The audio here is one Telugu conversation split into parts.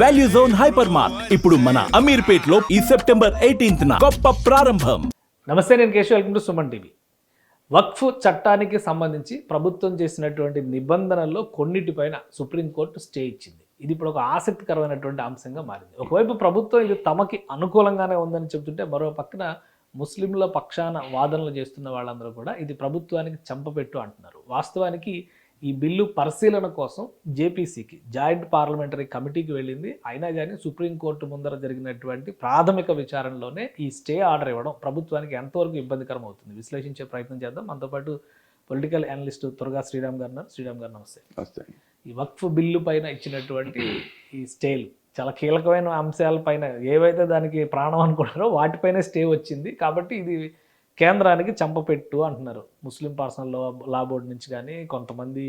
వాల్యూ జోన్ హైపర్ మార్ట్ ఇప్పుడు మన అమీర్పేట్లో ఈ సెప్టెంబర్ ఎయిటీన్త్ గొప్ప ప్రారంభం. నమస్తే నేను Keshav. Welcome to Suman TV. వక్ఫ్ చట్టానికి సంబంధించి ప్రభుత్వం చేసినటువంటి నిబంధనల్లో కొన్నిటిపైన సుప్రీంకోర్టు స్టే ఇచ్చింది. ఇది ఇప్పుడు ఒక ఆసక్తికరమైనటువంటి అంశంగా మారింది. ఒకవైపు ప్రభుత్వం ఇది తమకి అనుకూలంగానే ఉందని చెబుతుంటే మరో పక్కన ముస్లింల పక్షాన వాదనలు చేస్తున్న వాళ్ళందరూ కూడా ఇది ప్రభుత్వానికి చంపపెట్టు అంటున్నారు. వాస్తవానికి ఈ బిల్లు పరిశీలన కోసం జేపీసీకి జాయింట్ పార్లమెంటరీ కమిటీకి వెళ్ళింది. అయినా కానీ సుప్రీంకోర్టు ముందర జరిగినటువంటి ప్రాథమిక విచారణలోనే ఈ స్టే ఆర్డర్ ఇవ్వడం ప్రభుత్వానికి ఎంతవరకు ఇబ్బందికరం అవుతుంది విశ్లేషించే ప్రయత్నం చేద్దాం. మనతో పాటు పొలిటికల్ అనలిస్ట్ తురగా శ్రీరామ్ గారు. శ్రీరామ్ గారు నమస్తే. ఈ వక్ఫ్ బిల్లు పైన ఇచ్చినటువంటి ఈ స్టేలు చాలా కీలకమైన అంశాల పైన ఏవైతే దానికి ప్రాణం అనుకుంటారో వాటిపైన స్టే వచ్చింది. కాబట్టి ఇది కేంద్రానికి చంపపెట్టు అంటున్నారు. ముస్లిం పర్సనల్ లా లా బోర్డు నుంచి కానీ కొంతమంది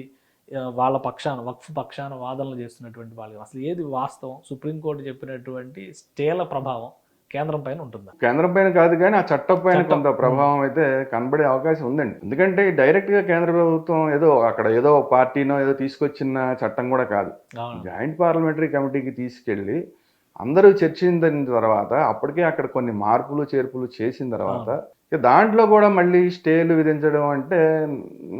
వాళ్ళ పక్షాన వక్ఫ్ పక్షాన వాదనలు చేస్తున్నటువంటి వాళ్ళు. అసలు ఏది వాస్తవం? సుప్రీంకోర్టు చెప్పినటువంటి స్టేల ప్రభావం కేంద్రం పైన ఉంటుందా? కేంద్రం పైన కాదు కానీ ఆ చట్టం పైన. కొంత ప్రభావం అయితే కనబడే అవకాశం ఉందండి. ఎందుకంటే డైరెక్ట్గా కేంద్ర ప్రభుత్వం ఏదో అక్కడ ఏదో పార్టీనో ఏదో తీసుకొచ్చిన చట్టం కూడా కాదు. జాయింట్ పార్లమెంటరీ కమిటీకి తీసుకెళ్ళి అందరూ చర్చించిన తర్వాత అప్పటికే అక్కడ కొన్ని మార్పులు చేర్పులు చేసిన తర్వాత ఇక దాంట్లో కూడా మళ్ళీ స్టేలు విధించడం అంటే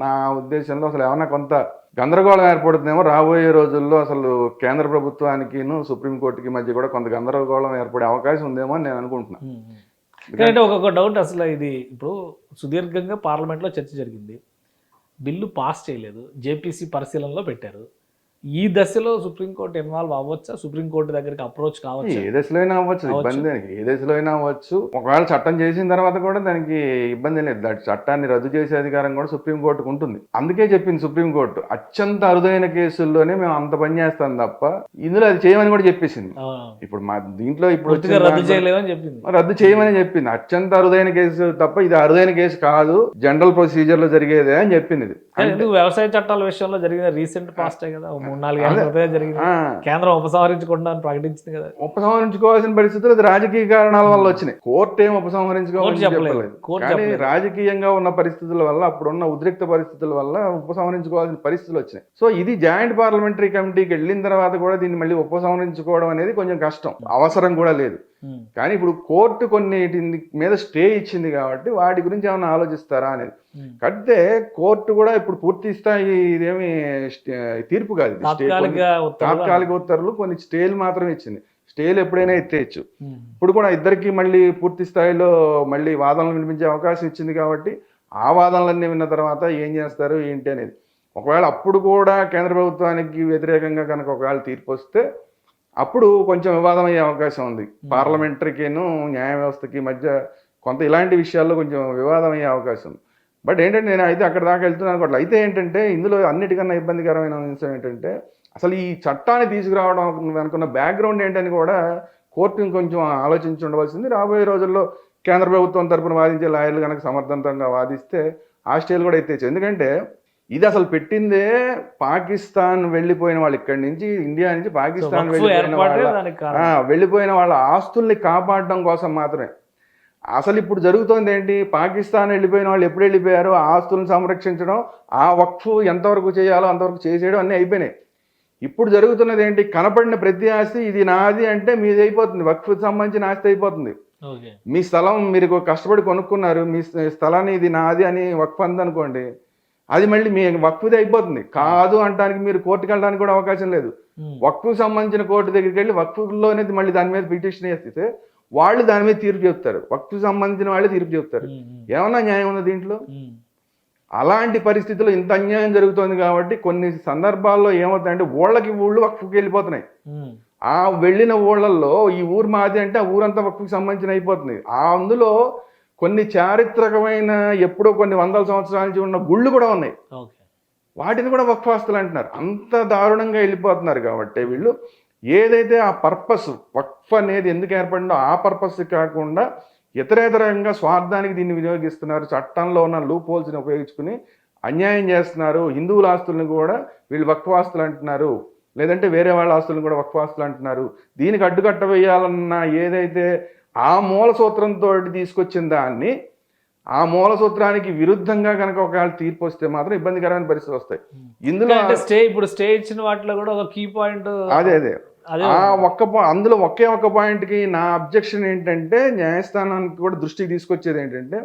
నా ఉద్దేశంలో అసలు ఏమన్నా కొంత గందరగోళం ఏర్పడుతుందేమో రాబోయే రోజుల్లో అసలు కేంద్ర ప్రభుత్వానికిను సుప్రీంకోర్టుకి మధ్య కూడా కొంత గందరగోళం ఏర్పడే అవకాశం ఉందేమో అని నేను అనుకుంటున్నాను. అంటే ఒక్కొక్క డౌట్ అసలు ఇది. ఇప్పుడు సుదీర్ఘంగా పార్లమెంట్లో చర్చ జరిగింది. బిల్లు పాస్ చేయలేదు. జేపీసీ పరిశీలనలో పెట్టారు. ఈ దశలో సుప్రీంకోర్టు ఇన్వాల్వ్ అవ్వచ్చా? సుప్రీంకోర్టు దగ్గరికి అప్రోచ్ కావచ్చా? ఏ దశలో అయినా అవ్వచ్చు. ఇబ్బంది ఏ దశలో అయినా అవ్వచ్చు. ఒకవేళ చట్టం చేసిన తర్వాత కూడా దానికి ఇబ్బంది లేదు. దాని చట్టాన్ని రద్దు చేసే అధికారం కూడా సుప్రీంకోర్టుకు ఉంటుంది. అందుకే చెప్పింది సుప్రీంకోర్టు. అత్యంత అరుదైన కేసుల్లోనే మేము అంత పని చేస్తాం తప్ప ఇందులో అది చేయమని కూడా చెప్పేసింది. ఇప్పుడు మా దీంట్లో ఇప్పుడు రద్దు చేయలేమని చెప్పింది. రద్దు చేయమని చెప్పింది. అత్యంత అరుదైన కేసు తప్ప ఇది అరుదైన కేసు కాదు. జనరల్ ప్రొసీజర్లో జరిగేదే అని చెప్పింది వ్యవసాయ చట్టాల విషయంలో జరిగిన రీసెంట్ పాస్టే కదా నాలుగు ఏళ్ళ జరిగింది. కేంద్రం ఉపసంహరించుకుంటా అని ప్రకటించింది కదా. ఉపసంహరించుకోవాల్సిన పరిస్థితులు అది రాజకీయ కారణాల వల్ల వచ్చినాయి. కోర్టు ఏం ఉపసంహరించుకోవాలని కోర్టు చెప్పలేదు. కానీ. రాజకీయంగా ఉన్న పరిస్థితుల వల్ల అప్పుడున్న ఉద్రిక్త పరిస్థితుల వల్ల ఉపసంహరించుకోవాల్సిన పరిస్థితులు వచ్చినాయి. సో ఇది జాయింట్ పార్లమెంటరీ కమిటీకి వెళ్ళిన తర్వాత కూడా దీన్ని మళ్ళీ ఉపసంహరించుకోవడం అనేది కొంచెం కష్టం. అవసరం కూడా లేదు. కానీ ఇప్పుడు కోర్టు కొన్ని మీద స్టే ఇచ్చింది కాబట్టి వాటి గురించి ఏమైనా ఆలోచిస్తారా అనేది. ఉమ్. కడితే కోర్టు కూడా ఇప్పుడు పూర్తి స్థాయి ఇదేమి తీర్పు కాదు తాత్కాలిక ఉత్తర్వులు కొన్ని స్టేలు మాత్రం ఇచ్చింది. స్టేలు ఎప్పుడైనా ఎత్తేయచ్చు. ఉమ్, ఇప్పుడు కూడా ఇద్దరికి మళ్ళీ పూర్తి స్థాయిలో మళ్ళీ వాదనలు వినిపించే అవకాశం ఇచ్చింది కాబట్టి ఆ వాదనలన్నీ విన్న తర్వాత ఏం చేస్తారు ఏంటి అనేది. ఒకవేళ అప్పుడు కూడా కేంద్ర ప్రభుత్వానికి వ్యతిరేకంగా కనుక ఒకవేళ తీర్పు వస్తే అప్పుడు కొంచెం వివాదం అయ్యే అవకాశం ఉంది. పార్లమెంటరీకిను న్యాయ వ్యవస్థకి మధ్య కొంత ఇలాంటి విషయాల్లో కొంచెం వివాదం అయ్యే అవకాశం. ఉంది బట్ ఏంటంటే నేను అయితే అక్కడ దాకా వెళ్తున్నాను అనుకోవట్లేదు అయితే ఏంటంటే ఇందులో అన్నిటికన్నా ఇబ్బందికరమైన అంశం ఏంటంటే అసలు ఈ చట్టాన్ని తీసుకురావడం అనుకున్న బ్యాక్గ్రౌండ్ ఏంటని కూడా కోర్టు ఇంకొంచెం ఆలోచించి ఉండవలసింది. రాబోయే రోజుల్లో కేంద్ర ప్రభుత్వం తరపున వాదించే లాయర్లు కనుక సమర్థవంతంగా వాదిస్తే ఆ స్టేలు కూడా ఎత్తేచ్చు ఎందుకంటే ఇది అసలు పెట్టిందే పాకిస్తాన్ వెళ్ళిపోయిన వాళ్ళు ఇక్కడి నుంచి ఇండియా నుంచి పాకిస్తాన్ వెళ్ళిపోయిన వాళ్ళ వెళ్ళిపోయిన వాళ్ళ ఆస్తుల్ని కాపాడడం కోసం మాత్రమే. అసలు ఇప్పుడు జరుగుతోంది ఏంటి? పాకిస్తాన్ వెళ్ళిపోయిన వాళ్ళు ఎప్పుడు వెళ్ళిపోయారో? ఆ ఆస్తులను సంరక్షించడం ఆ వక్ఫ్ ఎంతవరకు చేయాలో అంతవరకు చేసేయడం అన్నీ అయిపోయినాయి. ఇప్పుడు జరుగుతున్నది ఏంటి? కనపడిన ప్రతి ఆస్తి ఇది నాది అంటే మీది అయిపోతుంది. వక్ఫ్ సంబంధించిన ఆస్తి అయిపోతుంది. మీ స్థలం మీరు కష్టపడి కొనుక్కున్నారు మీ స్థలాన్ని ఇది నాది అని వక్ఫ్ అందనుకోండి అది మళ్ళీ మీ వక్ఫ్ది అయిపోతుంది. కాదు అంటానికి మీరు కోర్టుకు వెళ్ళడానికి కూడా అవకాశం లేదు. వక్ఫ్ సంబంధించిన కోర్టు దగ్గరికి వెళ్ళి వక్ఫ్లోనే మళ్ళీ దాని మీద పిటిషన్ వేస్తే వాళ్ళు దాని మీద తీర్పు చెప్తారు. వక్ఫ్ సంబంధించిన వాళ్ళే తీర్పు చెప్తారు. ఏమన్నా న్యాయం ఉంది దీంట్లో? అలాంటి పరిస్థితుల్లో ఇంత అన్యాయం జరుగుతోంది కాబట్టి కొన్ని సందర్భాల్లో ఏమవుతాయంటే ఊళ్ళకి ఊళ్ళు వక్ఫ్కి వెళ్ళిపోతున్నాయి. ఆ వెళ్ళిన ఊళ్ళల్లో ఈ ఊరు మాది అంటే ఆ ఊరంతా వక్ఫ్కి సంబంధించిన అయిపోతుంది. ఆ అందులో కొన్ని చారిత్రకమైన ఎప్పుడో కొన్ని వందల సంవత్సరాల నుంచి ఉన్న గుళ్ళు కూడా ఉన్నాయి. వాటిని కూడా వక్ఫాస్తులు అంటున్నారు. అంత దారుణంగా వెళ్ళిపోతున్నారు కాబట్టి వీళ్ళు. ఏదైతే ఆ పర్పస్ వక్ఫ్ అనేది ఎందుకు ఏర్పడిందో ఆ పర్పస్ కాకుండా ఇతరేతరంగా స్వార్థానికి దీన్ని వినియోగిస్తున్నారు. చట్టంలో ఉన్న లూప్ హోల్స్ని ఉపయోగించుకుని అన్యాయం చేస్తున్నారు. హిందువుల ఆస్తులను కూడా వీళ్ళు వక్ఫాస్తులు అంటున్నారు. లేదంటే వేరే వాళ్ళ ఆస్తులను కూడా వక్ఫాస్తులు అంటున్నారు. దీనికి అడ్డుకట్ట వేయాలన్న ఏదైతే ఆ మూల సూత్రంతో తీసుకొచ్చిన దాన్ని ఆ మూల సూత్రానికి విరుద్ధంగా కనుక ఒకవేళ తీర్పు వస్తే మాత్రం ఇబ్బందికరమైన పరిస్థితులు వస్తాయి. ఇందులో అంటే స్టే ఇప్పుడు స్టే ఇచ్చిన వాటిలో కూడా ఒక కీ పాయింట్ అదే అదే. ఆ ఒక్క అందులో ఒకే ఒక్క పాయింట్కి నా అబ్జెక్షన్ ఏంటంటే న్యాయస్థానానికి కూడా దృష్టికి తీసుకొచ్చేది ఏంటంటే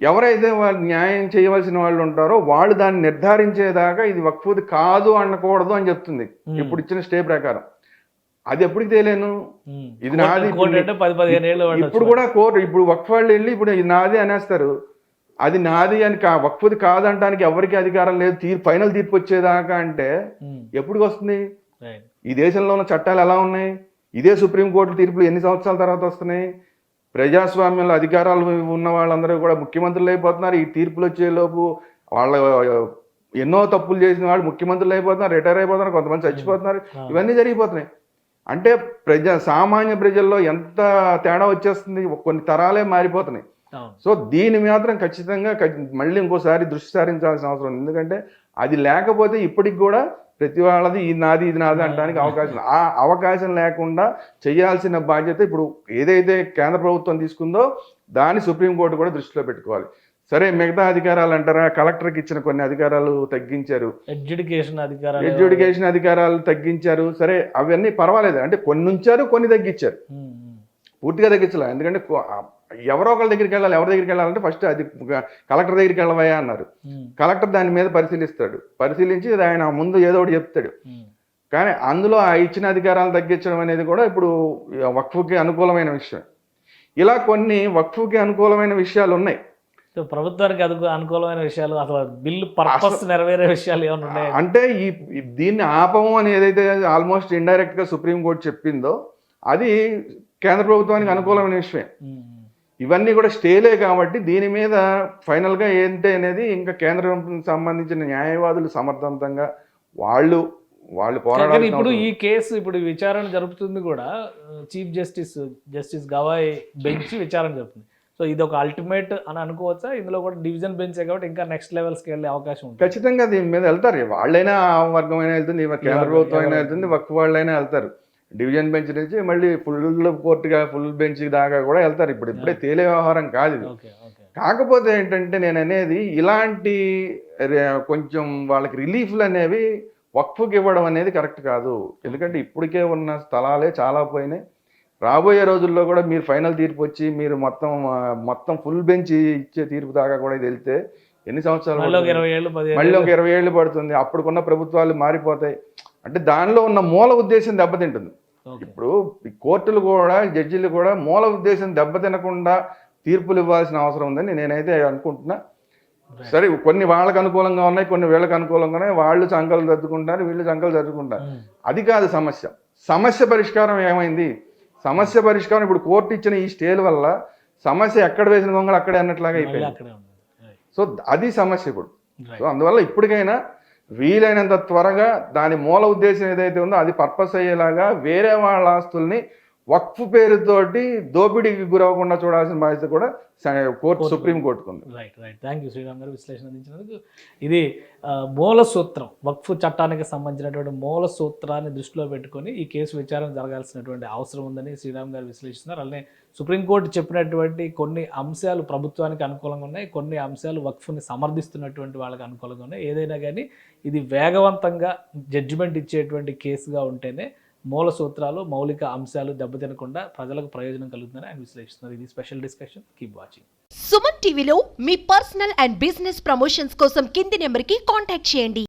ఎవరైతే వాళ్ళు న్యాయం చేయవలసిన వాళ్ళు ఉంటారో వాళ్ళు దాన్ని నిర్ధారించేదాకా ఇది వక్ఫుది కాదు అనకూడదు అని చెప్తుంది. ఇప్పుడు ఇచ్చిన స్టే ప్రకారం. అది ఎప్పటికి తేలేను. ఇది నాది. ఇప్పుడు కూడా కోర్టు ఇప్పుడు వక్ఫ్ వాళ్ళు వెళ్ళి ఇప్పుడు ఇది నాది అనేస్తారు. అది నాది అని కా వక్ఫుది కాదంటానికి ఎవరికి అధికారం లేదు. తీర్పు ఫైనల్ తీర్పు వచ్చేదాకా అంటే. ఎప్పుడు వస్తుంది? ఈ దేశంలో ఉన్న చట్టాలు ఎలా ఉన్నాయి? ఇదే సుప్రీంకోర్టు తీర్పులు ఎన్ని సంవత్సరాల తర్వాత వస్తున్నాయి? ప్రజాస్వామ్యంలో అధికారాలు ఉన్న వాళ్ళందరూ కూడా ముఖ్యమంత్రులు అయిపోతున్నారు. ఈ తీర్పులు వచ్చేలోపు వాళ్ళ ఎన్నో తప్పులు చేసిన వాళ్ళు ముఖ్యమంత్రులు అయిపోతున్నారు రిటైర్ అయిపోతున్నారు కొంతమంది చచ్చిపోతున్నారు. ఇవన్నీ జరిగిపోతున్నాయి. అంటే ప్రజ సామాన్య ప్రజల్లో ఎంత తేడా వచ్చేస్తుంది? కొన్ని తరాలే మారిపోతున్నాయి. సో దీని మాత్రం ఖచ్చితంగా మళ్ళీ ఇంకోసారి దృష్టి సారించాల్సిన అవసరం ఉంది. ఎందుకంటే అది లేకపోతే ఇప్పటికి కూడా ప్రతి వాళ్ళది ఇది నాది ఇది నాది అనడానికి అవకాశం ఆ అవకాశం లేకుండా చేయాల్సిన బాధ్యత ఇప్పుడు ఏదైతే కేంద్ర ప్రభుత్వం తీసుకుందో దాన్ని సుప్రీంకోర్టు కూడా దృష్టిలో పెట్టుకోవాలి. సరే మిగతా అధికారాలు అంటారా? కలెక్టర్కి ఇచ్చిన కొన్ని అధికారాలు తగ్గించారు. ఎడ్యుకేషన్ అధికారాలు ఎడ్యుకేషన్ అధికారాలు తగ్గించారు. సరే అవన్నీ పర్వాలేదు. అంటే కొన్ని ఉంచారు కొన్ని తగ్గించారు. పూర్తిగా తగ్గించాలి. ఎందుకంటే ఎవరో ఒకళ్ళ దగ్గరికి వెళ్ళాలి ఎవరి దగ్గరికి వెళ్ళాలంటే ఫస్ట్ అది కలెక్టర్ దగ్గరికి వెళ్ళవయ్యా అన్నారు. కలెక్టర్ దాని మీద పరిశీలిస్తాడు. పరిశీలించి ఆయన ముందు ఏదో ఒకటి చెప్తాడు. కానీ అందులో ఆ ఇచ్చిన అధికారాలు తగ్గించడం అనేది కూడా ఇప్పుడు వక్ఫ్కి అనుకూలమైన విషయం. ఇలా కొన్ని వక్ఫ్కి అనుకూలమైన విషయాలు ఉన్నాయి. సో ప్రభుత్వానికి అదుకు అనుకూలమైన విషయాలు అసలు బిల్లు పర్పస్ నెరవేరే విషయాలు ఏమైనా ఉన్నాయి? అంటే ఈ దీన్ని ఆపము అని ఏదైతే ఆల్మోస్ట్ ఇండైరెక్ట్గా సుప్రీంకోర్టు చెప్పిందో అది కేంద్ర ప్రభుత్వానికి అనుకూలమైన విషయమే. ఇవన్నీ కూడా స్టేలే కాబట్టి దీని మీద ఫైనల్గా ఏంటి అనేది ఇంకా కేంద్రం సంబంధించిన న్యాయవాదులు సమర్థవంతంగా వాళ్ళు వాళ్ళు కానీ పోరాడాల్సిన ఇప్పుడు ఈ కేసు ఇప్పుడు విచారణ జరుపుతుంది కూడా chief justice justice Gavai bench విచారణ జరుపుతుంది. సో ఇది ఒక అల్టిమేట్ అని అనుకోవచ్చా? ఇందులో కూడా డివిజన్ బెంచ్ కాబట్టి ఇంకా నెక్స్ట్ లెవెల్స్కి వెళ్ళే అవకాశం ఉంటుంది. ఖచ్చితంగా దీని మీద వెళ్తారు. వాళ్ళైనా ఆ వర్గం అయినా వెళ్తుంది కేంద్ర ప్రభుత్వం అయినా వెళ్తుంది వక్ఫ్ వాళ్ళైనా వెళ్తారు. డివిజన్ బెంచ్ నుంచి మళ్ళీ ఫుల్ కోర్టుగా ఫుల్ బెంచ్ దాకా కూడా వెళ్తారు. ఇప్పుడు ఇప్పుడే తేలే వ్యవహారం కాదు ఇది. కాకపోతే ఏంటంటే నేను అనేది ఇలాంటి కొంచెం వాళ్ళకి రిలీఫ్లు అనేవి వక్ఫ్కి ఇవ్వడం అనేది కరెక్ట్ కాదు. ఎందుకంటే ఇప్పటికే ఉన్న స్థలాలే చాలా పోయినాయి. రాబోయే రోజుల్లో కూడా మీరు ఫైనల్ తీర్పు వచ్చి మీరు మొత్తం మొత్తం ఫుల్ బెంచ్ ఇచ్చే తీర్పు దాకా కూడా ఇది వెళ్తే ఎన్ని సంవత్సరాలు మళ్ళీ ఒక? ఇరవై ఏళ్ళు పడుతుంది. అప్పుడుకున్న ప్రభుత్వాలు మారిపోతాయి. అంటే దానిలో ఉన్న మూల ఉద్దేశం దెబ్బతింటుంది. ఇప్పుడు కోర్టులు కూడా జడ్జిలు కూడా మూల ఉద్దేశం దెబ్బతినకుండా తీర్పులు ఇవ్వాల్సిన అవసరం ఉందని నేనైతే అనుకుంటున్నా. సరే కొన్ని వాళ్ళకి అనుకూలంగా ఉన్నాయి కొన్ని వీళ్ళకి అనుకూలంగా ఉన్నాయి. వాళ్ళు సంఘాలు సర్దుకుంటారు వీళ్ళు సంఘాలు సర్దుకుంటారు ఉమ్. అది కాదు సమస్య. సమస్య పరిష్కారం ఏమైంది? సమస్య పరిష్కారం ఇప్పుడు కోర్టు ఇచ్చిన ఈ స్టేల వల్ల సమస్య ఎక్కడ వేసిన గొంగలు అక్కడే అన్నట్లాగా అయిపోయింది. సో అది సమస్య ఇప్పుడు. సో అందువల్ల ఇప్పటికైనా వీలైనంత త్వరగా దాని మూల ఉద్దేశం ఏదైతే ఉందో అది పర్పస్ అయ్యేలాగా వేరే వాళ్ళ ఆస్తుల్ని వక్ఫ్ పేరుతోటి దోపిడీకి గురవకుండా చూడాల్సిన బాధ్యత కూడా కోర్టు సుప్రీం కోర్టుకు ఉంది. Right right thank you Sriram గారు విశ్లేషణ అందించినందుకు. ఇది మూల సూత్రం వక్ఫ్ చట్టానికి సంబంధించినటువంటి మూల సూత్రాన్ని దృష్టిలో పెట్టుకొని ఈ కేసు విచారణ జరగాల్సినటువంటి అవసరం ఉందని శ్రీరామ్ గారు విశ్లేషిస్తున్నారు. అలానే సుప్రీంకోర్టు చెప్పినటువంటి కొన్ని అంశాలు ప్రభుత్వానికి అనుకూలంగా ఉన్నాయి. కొన్ని అంశాలు వక్ఫ్ని సమర్థిస్తున్నటువంటి వాళ్ళకి అనుకూలంగా ఉన్నాయి. ఏదైనా కానీ ఇది వేగవంతంగా జడ్జిమెంట్ ఇచ్చేటువంటి కేసుగా ఉంటేనే మూల సూత్రాలు మౌలిక అంశాలు దెబ్బతినకుండా ప్రజలకు ప్రయోజనం కలుగుతుందని ఆయన విశ్లేషిస్తున్నారు. ఇది special discussion. Keep watching Suman టీవీలో మీ పర్సనల్ అండ్ బిజినెస్ ప్రమోషన్స్ కోసం కింది నెంబర్కి కాంటాక్ట్ చేయండి.